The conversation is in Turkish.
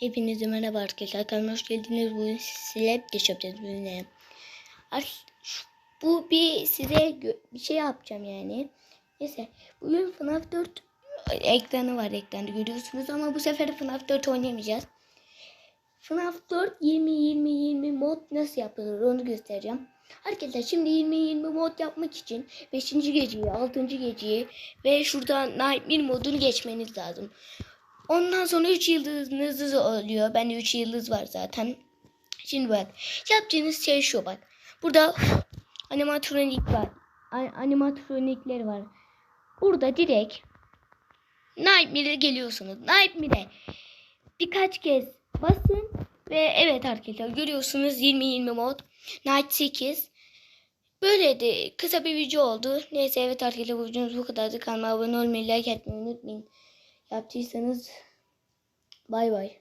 Hepinize merhaba arkadaşlar. Hoş geldiniz. Bugün sizlerle geç yapacağız bugün. Bu bir size bir şey yapacağım yani. Neyse. Bugün FNAF 4 ekranı var ekranda görüyorsunuz ama bu sefer FNAF 4 oynamayacağız. FNAF 4 20 20 20 mod nasıl yapılır onu göstereceğim. Arkadaşlar şimdi 20 20 mod yapmak için 5. geceyi, 6. geceyi ve şurada Nightmare modunu geçmeniz lazım. Ondan sonra 3 yıldızınız oluyor. Bende 3 yıldız var zaten. Şimdi bak. Yapacağınız şey şu bak. Burada animatronik var. Animatronikler var. Burada direkt Nightmare'e geliyorsunuz. Nightmare'e birkaç kez basın ve evet arkadaşlar görüyorsunuz 20-20 mod. Night 8. Böyle de kısa bir video oldu. Neyse evet arkadaşlar bu videomuz bu kadardı. Kanalıma abone olmayı, like etmeyi unutmayın. Yaptıysanız bay bay.